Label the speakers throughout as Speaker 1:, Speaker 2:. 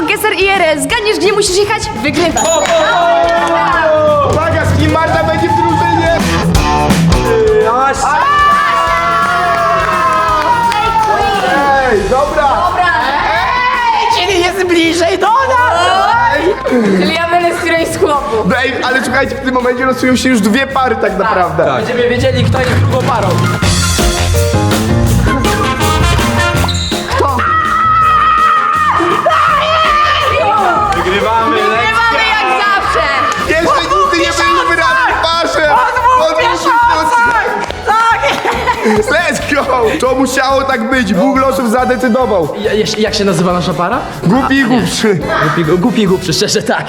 Speaker 1: GeoGuessr IRL. Zgadniesz, gdzie musisz jechać? Wygrywasz.
Speaker 2: Uwaga, z kim Marta będzie w drużynie? Ej, dobra!
Speaker 3: Czyli jest bliżej do nas!
Speaker 1: Czyli ja będę z którejś z chłopów.
Speaker 2: Ej, ale słuchajcie, w tym momencie losują się już dwie pary tak naprawdę.
Speaker 3: Będziemy wiedzieli, kto jest drugą parą.
Speaker 2: Musiało tak być, Bóg losów zadecydował.
Speaker 3: Ja, jeś- jak się nazywa nasza para?
Speaker 2: Głupi i głupszy.
Speaker 3: Głupi, głupi i głupszy, szczerze tak.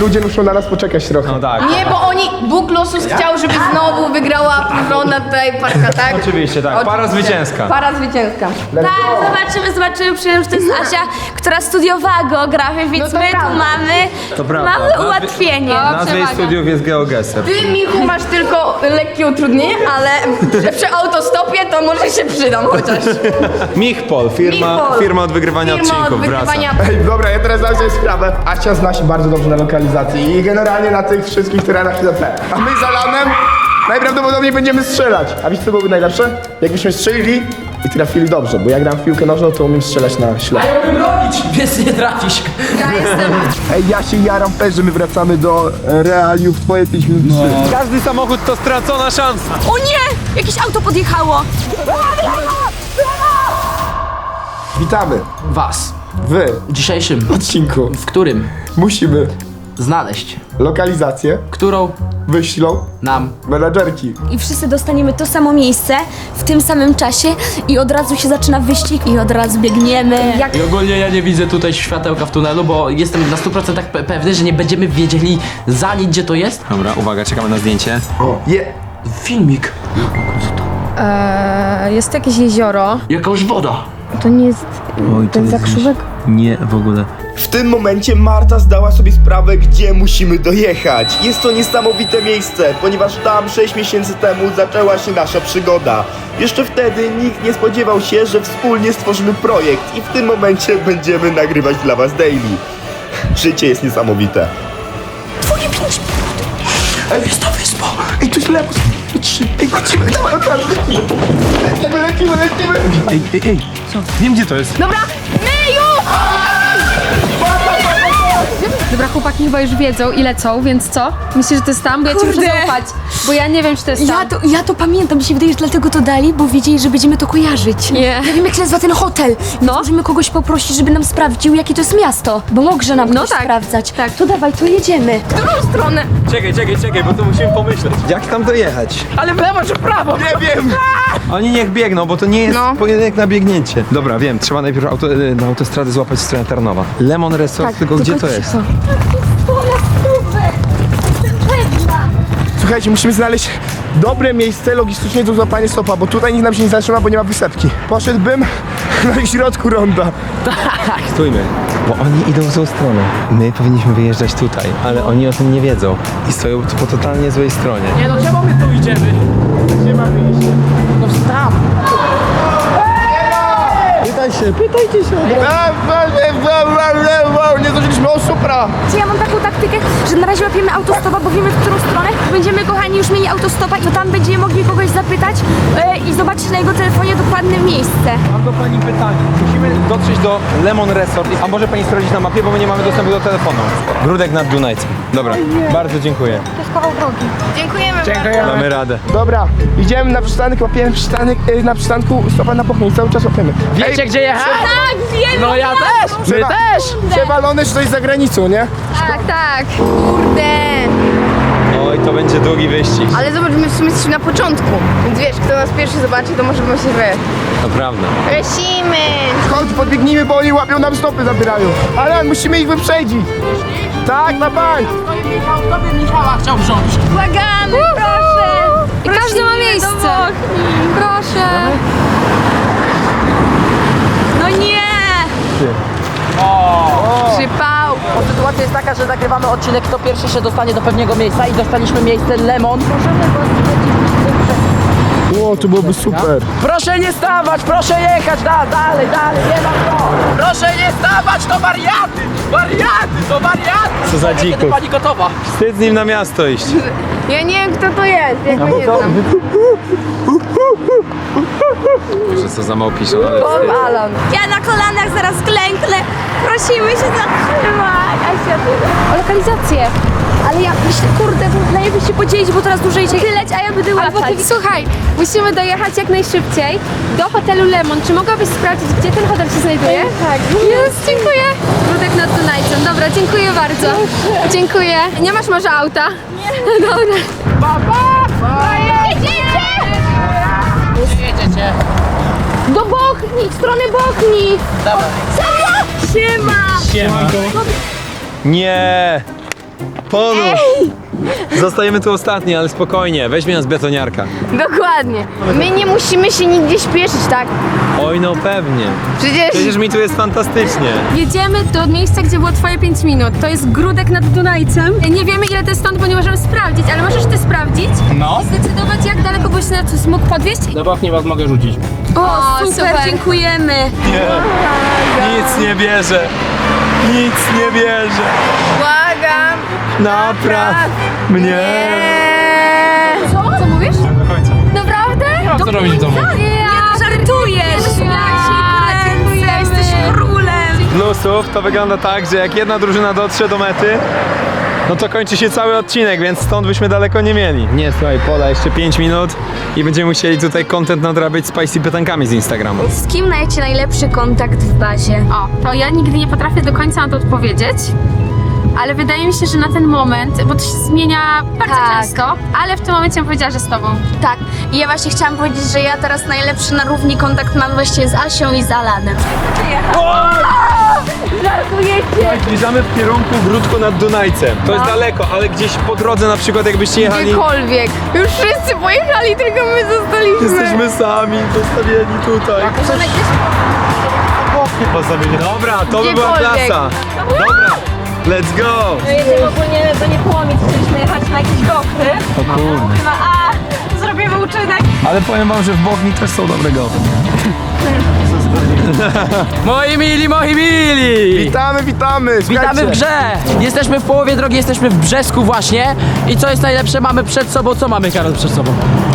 Speaker 2: Ludzie muszą na nas poczekać trochę.
Speaker 4: No tak.
Speaker 1: Nie, bo oni, Bóg losus chciał, żeby znowu wygrała Paulona tutaj parka, tak?
Speaker 4: Oczywiście, tak. Para
Speaker 1: Oczywiście.
Speaker 4: zwycięska.
Speaker 1: Para zwycięska.
Speaker 5: Tak, zobaczymy, zobaczymy. Przyjemnie, że to jest Asia, która studiowała geografię, więc
Speaker 1: to
Speaker 5: my
Speaker 1: prawda.
Speaker 5: tu mamy
Speaker 4: To prawda.
Speaker 5: małe
Speaker 4: Nazwy-
Speaker 5: ułatwienie.
Speaker 4: Nazwa jej studiów jest GeoGuessr.
Speaker 1: Ty, Michu, masz tylko lekkie utrudnienie, ale przy, przy autostopie to może się przydam chociaż.
Speaker 4: Michpol, firma,
Speaker 1: Michpol.
Speaker 4: firma od wygrywania
Speaker 1: Firma od
Speaker 4: odcinków,
Speaker 1: wygrywania
Speaker 4: wraca.
Speaker 2: Ej, dobra, ja teraz sobie sprawę. Asia zna się bardzo dobrze na lokalizacji i generalnie na tych wszystkich terenach TDP. A my z Alanem najprawdopodobniej będziemy strzelać. A wiecie co byłoby najlepsze? Jakbyśmy strzelili i trafili dobrze, bo ja gram w piłkę nożną, to umiem strzelać na ślep.
Speaker 3: A ja umiem robić, więc nie trafisz.
Speaker 1: Ja jestem...
Speaker 2: Ej, ja się jaram też, że my wracamy do e, realiów twoje 5 minut trzy.
Speaker 4: Każdy samochód to stracona szansa.
Speaker 5: O nie! Jakieś auto podjechało.
Speaker 2: Witamy
Speaker 3: Was
Speaker 2: w
Speaker 3: w dzisiejszym,
Speaker 2: odcinku.
Speaker 3: w którym
Speaker 2: Musimy
Speaker 3: znaleźć,
Speaker 2: lokalizację,
Speaker 3: którą
Speaker 2: wyślą
Speaker 3: nam
Speaker 2: menadżerki.
Speaker 6: I wszyscy dostaniemy to samo miejsce w tym samym czasie i od razu się zaczyna wyścig i od razu biegniemy. Jak
Speaker 3: I ogólnie ja nie widzę tutaj światełka w tunelu, bo jestem na 100% pe- pewny, że nie będziemy wiedzieli za nic, gdzie to jest.
Speaker 4: Dobra, uwaga, czekamy na zdjęcie.
Speaker 2: Je,
Speaker 3: Filmik.
Speaker 7: Eee, jest jakieś jezioro.
Speaker 3: Jakaś woda.
Speaker 7: To nie jest ten zakrzówek?
Speaker 4: Nie, w ogóle.
Speaker 2: W tym momencie Marta zdała sobie sprawę, gdzie musimy dojechać. Jest to niesamowite miejsce, ponieważ tam 6 miesięcy temu zaczęła się nasza przygoda. Jeszcze wtedy nikt nie spodziewał się, że wspólnie stworzymy projekt i w tym momencie będziemy nagrywać dla Was daily. Życie jest niesamowite.
Speaker 3: Ej, jest ta wyspa.
Speaker 2: Ej, tu źle, trzy. Ej, lecimy, lecimy. Lecimy, lecimy, lecimy.
Speaker 4: Ej, ej, ej, co? Wiem gdzie to jest.
Speaker 1: Dobra, my już!
Speaker 7: Dobra, chłopaki chyba już wiedzą i lecą, więc co? Myślisz, że to jest tam? Bo ja ci muszę
Speaker 6: Kurde.
Speaker 7: zaufać. Bo ja nie wiem, czy to jest
Speaker 6: ja
Speaker 7: tam.
Speaker 6: to, ja to pamiętam, mi się wydaje, że dlatego to dali, bo wiedzieli, że będziemy to kojarzyć.
Speaker 7: Nie.
Speaker 6: Ja wiem, jak się nazywa ten hotel. No. Możemy kogoś poprosić, żeby nam sprawdził, jakie to jest miasto. Bo może nam
Speaker 7: No
Speaker 6: ktoś
Speaker 7: tak,
Speaker 6: sprawdzać.
Speaker 7: tak.
Speaker 6: To dawaj, to jedziemy.
Speaker 1: W którą stronę?
Speaker 4: Czekaj, czekaj, czekaj, bo to musimy pomyśleć. Jak tam dojechać?
Speaker 3: Ale w lewo czy w prawo?
Speaker 2: Nie wiem.
Speaker 4: Oni niech biegną, bo to nie jest
Speaker 1: No.
Speaker 4: pojedynek na biegnięcie. Dobra, wiem, trzeba najpierw auto, e, na autostradę złapać w stronę Tarnowa. Lemon Resort, tylko gdzie to jest?
Speaker 2: Słuchajcie, musimy znaleźć dobre miejsce logistycznie do złapania stopa, bo tutaj nikt nam się nie zatrzyma, bo nie ma wysepki. Poszedłbym na środku ronda.
Speaker 4: Stójmy, bo oni idą w złą stronę. My powinniśmy wyjeżdżać tutaj, ale oni o tym nie wiedzą i stoją po totalnie złej stronie.
Speaker 3: Nie no, czemu my tu idziemy?
Speaker 2: Gdzie mamy iść?
Speaker 3: No tam.
Speaker 2: Się, pytajcie się. Nie zdążyliśmy, o supra!
Speaker 6: Czy ja mam taką taktykę, że na razie łapiemy autostopa, bo wiemy w którą stronę. Będziemy, kochani, już mieli autostopa i to tam będziemy mogli kogoś zapytać e, i zobaczyć na jego telefonie dokładne miejsce.
Speaker 4: Mam do pani pytanie. Musimy dotrzeć do Lemon Resort. A może pani sprawdzić na mapie, bo my nie mamy dostępu do telefonu. Grudek nad Dunajcem. Dobra, bardzo dziękuję.
Speaker 1: Dziękujemy.
Speaker 4: Mamy radę.
Speaker 2: Dobra, idziemy na przystanek, łapiemy przystanek, y, na przystanku stopa na Bochni, cały czas łapiemy.
Speaker 3: Wiecie gdzie jechać?
Speaker 1: Tak, wiemy!
Speaker 3: No ja też, my
Speaker 2: Trzeba-
Speaker 3: też.
Speaker 2: Przewalone czy coś za granicą, nie?
Speaker 1: Tak, tak. Kurde.
Speaker 4: Oj, to będzie długi wyścig.
Speaker 1: Ale zobacz, my w sumie jesteśmy na początku. Więc wiesz, kto nas pierwszy zobaczy, to może bym się wy.
Speaker 4: To prawda.
Speaker 1: Lecimy!
Speaker 2: Chodź, podbiegnijmy, bo oni łapią nam stopy, zabierają. Ale musimy ich wyprzedzić. Tak, na bank.
Speaker 3: Kto by Michała chciał wziąć?
Speaker 1: Błagamy, proszę!
Speaker 7: I każdy ma miejsce. Proszę.
Speaker 1: No nie! Przypał!
Speaker 3: Bo sytuacja jest taka, że nagrywamy odcinek, kto pierwszy się dostanie do pewnego miejsca i dostaliśmy miejsce Lemon.
Speaker 2: Wow. O, to byłoby super.
Speaker 3: Proszę nie stawać, proszę jechać, da, dalej, dalej, nie ma to. Proszę nie stawać, to wariaty, wariaty, to wariaty.
Speaker 4: Co za
Speaker 3: Kiedy
Speaker 4: dzikus.
Speaker 3: pani gotowa?
Speaker 4: Wstyd z nim na miasto iść.
Speaker 1: Ja nie wiem kto to jest, ja go nie znam.
Speaker 4: Że co za małpiszą, ale
Speaker 1: Bob Alan.
Speaker 5: Ja na kolanach zaraz klęknę. Prosimy się zatrzymać. Ty...
Speaker 6: O lokalizację. Ale ja myślę, kurde, najlepiej się podzielić, bo teraz dłużej się... Tyleć, a ja będę
Speaker 7: Albo ty, słuchaj, musimy dojechać jak najszybciej do hotelu Lemon. Czy mogłabyś sprawdzić, gdzie ten hotel się znajduje? Tak. Jest, dziękuję. Grudek nad Dunajcem. Dobra, dziękuję bardzo. Dziękuję. Nie masz może auta? Nie. Dobra.
Speaker 3: Jedziecie.
Speaker 6: Do Bochni, w stronę Bochni.
Speaker 3: Dobra.
Speaker 6: Siema.
Speaker 3: Siema.
Speaker 4: Nie! Podróż! Zostajemy tu ostatni, ale spokojnie, weźmie nas betoniarka.
Speaker 1: Dokładnie. My nie musimy się nigdzie śpieszyć, tak?
Speaker 4: Oj, no pewnie.
Speaker 1: Przecież...
Speaker 4: Przecież mi tu jest fantastycznie.
Speaker 7: Jedziemy do miejsca, gdzie było twoje 5 minut. To jest Grudek nad Dunajcem. Nie wiemy ile to jest stąd, bo nie możemy sprawdzić, ale możesz ty sprawdzić
Speaker 3: No.
Speaker 7: i zdecydować jak daleko byś nas mógł podwieźć.
Speaker 3: Bochni was mogę rzucić.
Speaker 7: O, super, dziękujemy.
Speaker 4: Nic nie bierze. Nic nie bierze.
Speaker 1: Błagam.
Speaker 4: Napraw mnie.
Speaker 7: Co? Co mówisz?
Speaker 4: Do końca.
Speaker 7: Naprawdę?
Speaker 3: Co robić w domu?
Speaker 7: Ja
Speaker 5: Żartujesz.
Speaker 7: dziękujemy.
Speaker 5: Jesteś królem.
Speaker 4: Plusów to wygląda tak, że jak jedna drużyna dotrze do mety, no to kończy się cały odcinek, więc stąd byśmy daleko nie mieli. Nie, słuchaj, pola jeszcze 5 minut i będziemy musieli tutaj content nadrabiać spicy pytankami z Instagrama.
Speaker 5: Z kim macie najlepszy kontakt w bazie?
Speaker 7: O, to ja nigdy nie potrafię do końca na to odpowiedzieć. Ale wydaje mi się, że na ten moment, bo to się zmienia bardzo
Speaker 5: Tak.
Speaker 7: często, ale w tym momencie bym powiedziała, że z tobą.
Speaker 5: Tak. I ja właśnie chciałam powiedzieć, że ja teraz najlepszy na równi kontakt mam właśnie z Asią i z Alanem.
Speaker 4: Zbliżamy w kierunku Gródko nad Dunajcem. To jest daleko, ale gdzieś po drodze na przykład jakbyście jechali...
Speaker 1: Gdziekolwiek. Już wszyscy pojechali, tylko my zostaliśmy.
Speaker 4: Jesteśmy sami, postawieni tutaj. Postawieni. Dobra, to by była
Speaker 1: Gdziekolwiek.
Speaker 4: klasa. Dobra, let's go.
Speaker 5: Jedziemy ogólnie do Niepołomic, chcieliśmy jechać na jakieś gokry.
Speaker 4: O kurde.
Speaker 5: A, zrobimy uczynek.
Speaker 4: Ale powiem wam, że w Bochni też są dobre gofy.
Speaker 3: Moi mili, moi mili!
Speaker 2: Witamy, witamy!
Speaker 3: Witamy w grze! Jesteśmy w połowie drogi, jesteśmy w Brzesku właśnie. I co jest najlepsze, mamy przed sobą, co mamy Karol przed sobą?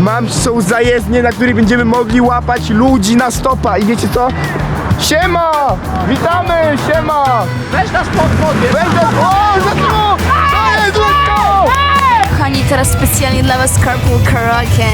Speaker 2: Mam są zajezdnie, na których będziemy mogli łapać ludzi na stopa i wiecie co? Siema! Witamy! Siema!
Speaker 3: Weź nas pod wodę!
Speaker 2: Będę... O, za to! To jest, let's go!
Speaker 5: Kochani, teraz specjalnie dla was Carpool Karaoke.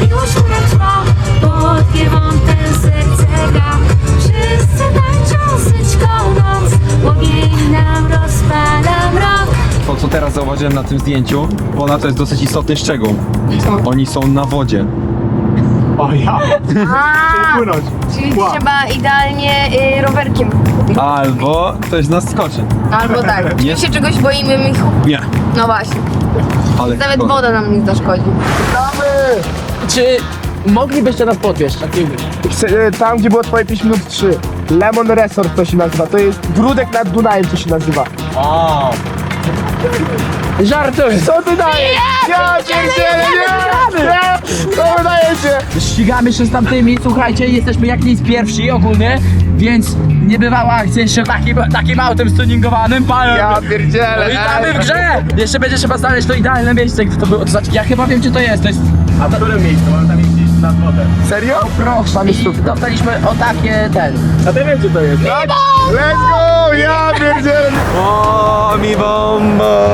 Speaker 8: Miłość, która trwa, podpiewam ten serce gra. Wszyscy tańczą syćką noc, ogień nam rozpala mrok.
Speaker 4: To co teraz zauważyłem na tym zdjęciu, Pola to jest dosyć istotny szczegół. Oni są na wodzie.
Speaker 1: Czyli trzeba idealnie y, rowerkiem.
Speaker 4: Albo ktoś nas skoczy.
Speaker 1: Albo tak. Czy się czegoś boimy, Michu?
Speaker 4: Nie.
Speaker 1: No właśnie.
Speaker 4: Ale
Speaker 1: Nawet
Speaker 4: szkoda.
Speaker 1: woda nam nie zaszkodzi.
Speaker 3: Czy moglibyście nas podwieźć? Tak.
Speaker 2: Se- e, Tam, gdzie było twoje 5 minut 3. Lemon Resort to się nazywa. To jest Grudek nad Dunajem to się nazywa.
Speaker 3: Żartuj!
Speaker 2: Co ty dajesz? Ja pierdzielę, nie! Nie! Co wy dajecie?
Speaker 3: Ścigamy się z tamtymi, słuchajcie, jesteśmy jak nic pierwsi ogólnie, więc nie bywała akcja jeszcze takim, takim autem stuningowanym, panem.
Speaker 2: Ja pierdzielę.
Speaker 3: Witamy w grze! Jeszcze będzie trzeba znaleźć to idealne miejsce, gdzie to było. To znaczy, ja chyba wiem, gdzie to jest. To jest. A to które miejsce? Mamy tam gdzieś nad wodę.
Speaker 2: Serio?
Speaker 3: Proszę.
Speaker 2: Tam jest
Speaker 3: I dostaliśmy o takie ten.
Speaker 2: Let's go! Ja pierdzielę!
Speaker 4: O, mi bombo!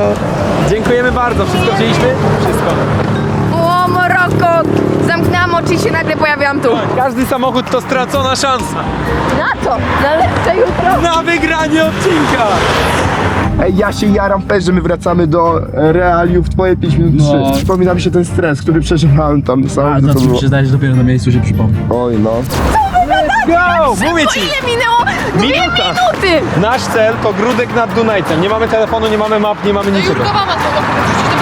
Speaker 4: Dziękujemy bardzo, wszystko wzięliśmy? Wszystko.
Speaker 1: O, Maroko! Zamknęłam oczy i się nagle pojawiłam tu.
Speaker 4: Każdy samochód to stracona szansa
Speaker 1: Na to! Na lepsze jutro!
Speaker 4: na wygranie odcinka!
Speaker 2: Ej, ja się jaram też, że my wracamy do realiów twoje 5 minut 3.
Speaker 3: No.
Speaker 2: Przypomina mi się ten stres, który przeżywałem tam sam. to było.
Speaker 3: przyznać, że dopiero na miejscu się przypomni.
Speaker 2: Oj no.
Speaker 4: Go! Mówię ci!
Speaker 1: Ile minęło? Dwie
Speaker 4: Minuta.
Speaker 1: minuty!
Speaker 4: Nasz cel to Grudek nad Dunajcem. Nie mamy telefonu, nie mamy map, nie mamy niczego.
Speaker 7: mama to po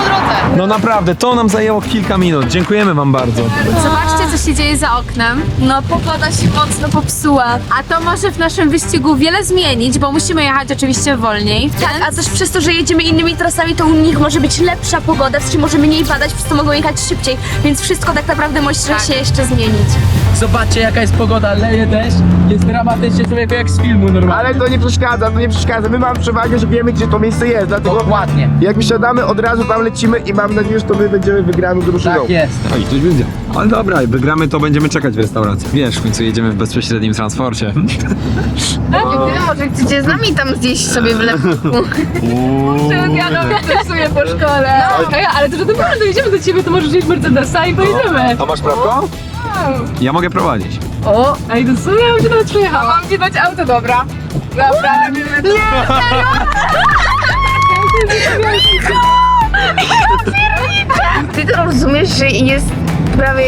Speaker 7: drodze.
Speaker 4: No naprawdę, to nam zajęło kilka minut. Dziękujemy wam bardzo.
Speaker 6: Zobaczcie,
Speaker 7: co się dzieje za oknem.
Speaker 5: No pogoda się mocno popsuła.
Speaker 7: A to może w naszym wyścigu wiele zmienić, bo musimy jechać oczywiście wolniej.
Speaker 6: Tak, a też przez to, że jedziemy innymi trasami, to u nich może być lepsza pogoda, w sensie może mniej padać, przez to mogą jechać szybciej, więc wszystko tak naprawdę może się jeszcze zmienić.
Speaker 3: Zobaczcie jaka jest pogoda, leje deszcz, jest dramatycznie człowieku jak z filmu normalnie.
Speaker 2: Ale to nie przeszkadza, to nie przeszkadza. My mamy przewagę, że wiemy, gdzie to miejsce jest, dlatego
Speaker 3: Dokładnie.
Speaker 2: jak wysiadamy, od razu tam lecimy i mam nadzieję, że to my będziemy wygraną drużyną.
Speaker 3: Tak jest.
Speaker 4: Oj, ktoś będzie. Ale dobra, jak wygramy, to będziemy czekać w restauracji. Wiesz, w końcu jedziemy w bezpośrednim transporcie.
Speaker 1: może chcecie z nami tam zjeść sobie w lepku. Jadą też sobie po szkole.
Speaker 7: No, ale to że dobra, dojedziemy do ciebie, to możesz jeść Mercedesa i pojedziemy.
Speaker 4: A masz prawko? Ja mogę prowadzić.
Speaker 7: O, ej, to co? Ja bym się nawet przejechała.
Speaker 1: Mam ci dać auto, dobra. Dobra, robimy to. Ty to rozumiesz, że jest prawie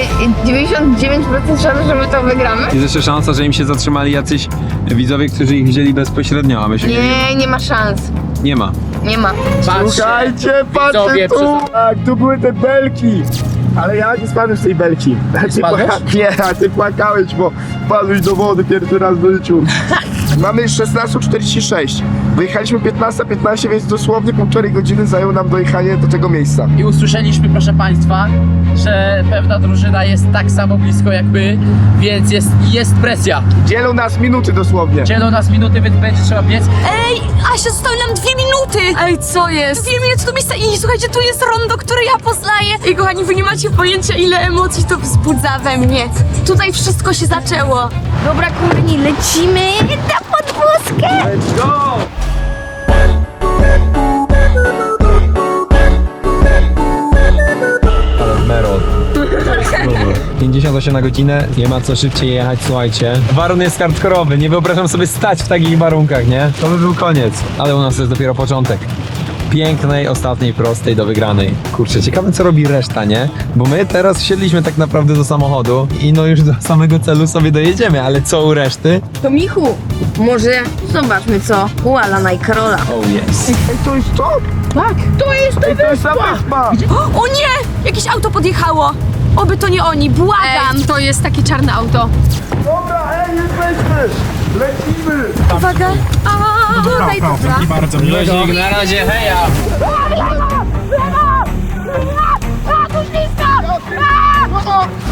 Speaker 1: 99% szans, że my to wygramy?
Speaker 4: Jest jeszcze szansa, że im się zatrzymali jacyś widzowie, którzy ich wzięli bezpośrednio, a my się nie,
Speaker 1: Nie, nie ma szans.
Speaker 4: nie ma.
Speaker 1: Nie ma.
Speaker 3: Patrzcie.
Speaker 2: Słuchajcie, patrzcie
Speaker 3: Widzowie,
Speaker 2: tu!
Speaker 3: przez-
Speaker 2: Tak, tu były te belki! Ale ja nie spadłem z tej belki. Ty,
Speaker 3: Spadłeś?
Speaker 2: płaka- nie, a ty płakałeś, bo padłeś do wody pierwszy raz w życiu. Mamy 16.46. Wyjechaliśmy 15.15, więc dosłownie półtorej godziny zajęło nam dojechanie do tego miejsca.
Speaker 3: I usłyszeliśmy, proszę Państwa, że pewna drużyna jest tak samo blisko jak my, więc jest, jest presja.
Speaker 2: Dzielą nas minuty dosłownie.
Speaker 3: Dzielą nas minuty, więc będzie trzeba biec.
Speaker 6: Ej, Asia, zostały nam dwie minuty!
Speaker 5: Ej, co jest?
Speaker 6: Dwie minuty do miejsca i słuchajcie, tu jest rondo, które ja poznaję. I kochani, wy nie macie pojęcia, ile emocji to wzbudza we mnie. Tutaj wszystko się zaczęło. Dobra, kurni, lecimy na podwózkę!
Speaker 2: Let's go!
Speaker 4: 58 na godzinę, nie ma co szybciej jechać, słuchajcie. Warun jest hardkorowy, nie wyobrażam sobie stać w takich warunkach, nie? To by był koniec. Ale u nas jest dopiero początek. Pięknej, ostatniej, prostej do wygranej. Kurczę, ciekawe co robi reszta, nie? Bo my teraz wsiedliśmy tak naprawdę do samochodu i no już do samego celu sobie dojedziemy, ale co u reszty?
Speaker 1: To Michu, może zobaczmy co u Alana i Karola.
Speaker 4: Oh yes.
Speaker 2: Ej, to jest to?
Speaker 1: Tak, to jest to
Speaker 2: Ej, to jest ta wyspa!
Speaker 6: O nie! Jakieś auto podjechało! Oby to nie oni, błagam!
Speaker 7: Ej, to jest takie czarne auto.
Speaker 2: Dobra, ej, jesteśmy! Lecimy!
Speaker 6: Uwaga! A, tutaj to
Speaker 3: Luzik, na razie, heja!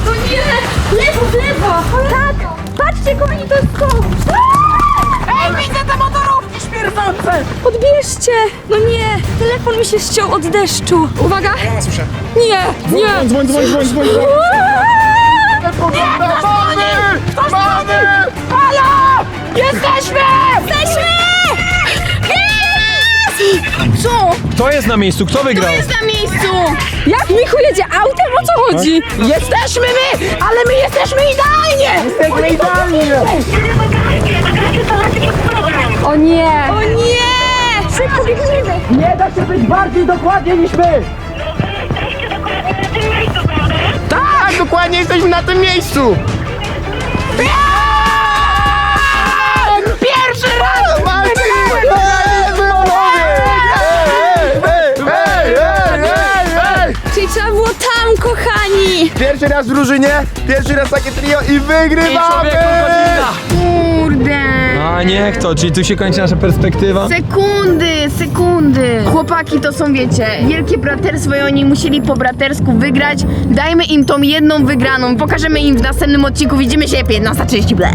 Speaker 6: To nie! Lewo, w lewo! Tak! Patrzcie, kochani, to jest to! Śmierdzące! Odbierzcie! No nie! Telefon mi się ściął od deszczu. Uwaga! Słyszę. Nie! Nie!
Speaker 2: Dzwoń, dzwoń, dzwoń, dzwoń, dzwoń! Mamy! Mamy!
Speaker 6: Halo! Jesteśmy! Jesteśmy! Jest! Co?
Speaker 4: Kto jest na miejscu? Kto wygrał?
Speaker 1: na miejscu! Jak Michu jedzie autem? O co chodzi? Jesteśmy my, ale my jesteśmy idealnie!
Speaker 2: Jesteśmy idealnie!
Speaker 7: O nie!
Speaker 6: O nie! Szybko!
Speaker 3: Nie da się być bardziej dokładnie niż my!
Speaker 2: Tak, dokładnie jesteśmy na tym miejscu! Pierwszy raz! Pierwszy raz w drużynie, pierwszy raz takie trio i wygrywamy!
Speaker 1: Kurde!
Speaker 4: A niech to, czyli tu się kończy nasza perspektywa?
Speaker 1: Sekundy, sekundy. Chłopaki to są, wiecie, wielkie braterstwo i oni musieli po bratersku wygrać. Dajmy im tą jedną wygraną. Pokażemy im w następnym odcinku. Widzimy się 15.30. Ble.